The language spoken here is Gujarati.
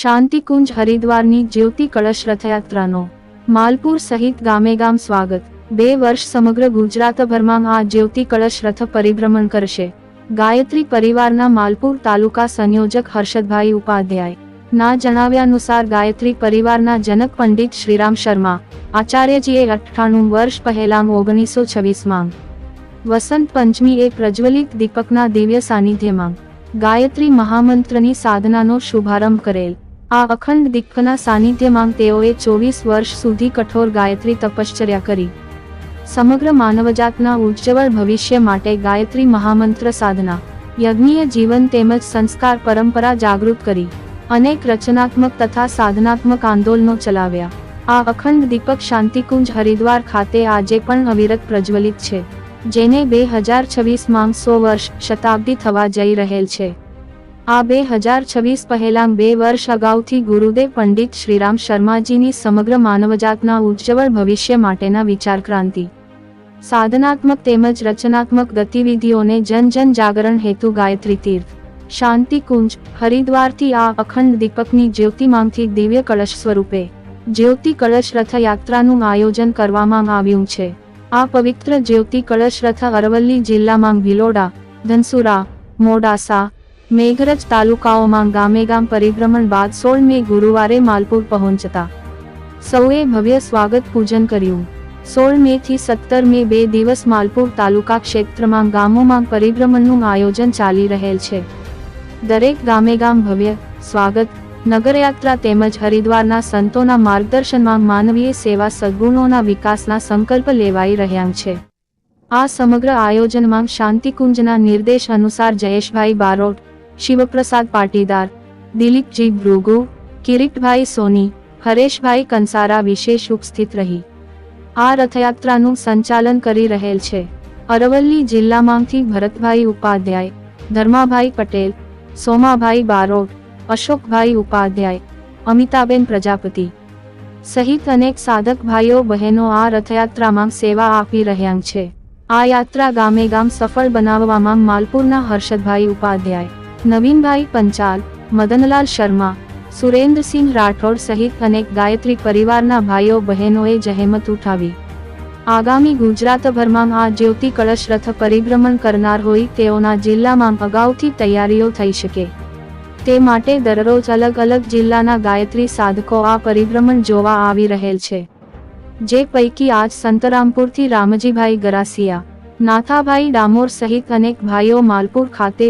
શાંતિકુંજ હરિદ્વારની જ્યોતિ કળશ રથયાત્રાનો. માલપુર સહિત ગામે ગામ સ્વાગત. બે વર્ષ સમગ્ર ગુજરાતભરમાં આ જ્યોતિ કળશ રથ પરિભ્રમણ કરશે. ગાયત્રી પરિવારના માલપુર તાલુકા સંયોજક હર્ષદભાઈ ઉપાધ્યાય. ના જણાવ્યાનુસાર ગાયત્રી પરિવારના જનક પંડિત શ્રીરામ શર્મા. આચાર્યજીએ અઠ્ઠાણું વર્ષ પહેલાં ઓગણીસો છવ્વીસમાં વસંત પંચમી એ પ્રજ્વલિત દીપકના દિવ્ય સાનિધ્યમાં ગાયત્રી મહામંત્રની સાધનાનો શુભારંભ કરેલ. આ અખંડ દીપકના સાનિધ્યમાં તેઓએ ચોવીસ વર્ષ સુધી કઠોર ગાયત્રી તપશ્ચર્યા કરી. સમગ્ર માનવજાતના ઉજ્જવળ ભવિષ્ય માટે ગાયત્રી મહામંત્ર સાધના, યજ્ઞીય જીવન તેમજ સંસ્કાર પરંપરા જાગૃત કરી અનેક રચનાત્મક તથા સાધનાત્મક આંદોલનો ચલાવ્યા. આ અખંડ દીપક શાંતિકુંજ હરિદ્વાર ખાતે આજે પણ અવિરત પ્રજ્વલિત છે, જેને બે હજાર છવ્વીસમાં સો વર્ષ શતાબ્દી થવા જઈ રહેલ છે. આ બે હજાર છવ્વીસ પહેલાં બે વર્ષ અગાઉથી ગુરુદેવ પંડિત શ્રીરામ શર્માજીની સમગ્ર માનવજાતના ઉજ્જવળ ભવિષ્ય માટેના વિચાર ક્રાંતિ સાધનાત્મક તેમજ રચનાત્મક ગતિવિધિઓને જન જન જાગરણ હેતુ ગાયત્રી તીર્થ. શાંતિ કુંજ, હરિદ્વારથી આ અખંડ દીપકની જ્યોતિમાંગથી દિવ્ય કળશ સ્વરૂપે. જ્યોતિ કળશ રથયાત્રાનું આયોજન કરવામાં આવ્યું છે. આ પવિત્ર જ્યોતિ કળશ રથ અરવલ્લી જિલ્લામાં ભિલોડા ધનસુરા, મોડાસા મેઘરજ તાલુકાઓમાં ગામે ગામ પરિભ્રમણ બાદ સોળ મે ગુરુવારે માલપુર પહોંચતા. સૌએ ભવ્ય સ્વાગત પૂજન કર્યું. સોળ મે થી સત્તર મે બે દિવસ માલપુર તાલુકા ક્ષેત્રમાં ગામોમાં પરિભ્રમણનું આયોજન ચાલી રહેલ છે. દરેક ગામે ગામ ભવ્ય, સ્વાગત, નગરયાત્રા તેમજ હરિદ્વારના સંતોના માર્ગદર્શનમાં માનવીય સેવા સદગુણોના વિકાસના સંકલ્પ લેવાઈ રહ્યા છે. આ સમગ્ર આયોજનમાં શાંતિકુંજના નિર્દેશ અનુસાર જયેશભાઈ બારોટ શિવપ્રસાદ પાટીદાર, દિલીપજી ભૃગુ, કિરીટભાઈ સોની, હરેશભાઈ કંસારા વિશેષ ઉપસ્થિત રહી. આ રથયાત્રાનું સંચાલન કરી રહેલ છે. અરવલ્લી જિલ્લામાંથી ભરતભાઈ ઉપાધ્યાય, ધર્માભાઈ પટેલ, સોમાભાઈ બારોટ, અશોકભાઈ ઉપાધ્યાય, અમિતાબેન પ્રજાપતિ સહિત અનેક સાધક ભાઈઓ બહેનો આ રથયાત્રામાં સેવા આપી રહ્યા છે. આ યાત્રા ગામે ગામ સફળ બનાવવામાં માલપુરના હર્ષદભાઈ ઉપાધ્યાય નવીનભાઈ પંચાલ, મદનલાલ શર્મા, સુરેન્દ્રસિંહ રાઠોડ સહિત અનેક ગાયત્રી પરિવારના ભાઈઓ બહેનોએ જહેમત ઉઠાવી. આગામી ગુજરાતભરમાં આ જ્યોતિ કળશ રથ પરિભ્રમણ કરનાર હોય તેઓના જિલ્લામાં અગાઉથી તૈયારીઓ થઈ શકે. તે માટે દરરોજ અલગ અલગ જિલ્લાના ગાયત્રી સાધકો આ પરિભ્રમણ જોવા આવી રહેલ છે. જે પૈકી આજ સંતરામપુરથી રામજીભાઈ ગરાસિયા, નાથાભાઈ ડામોર સહિત અનેક ભાઈઓ માલપુર ખાતે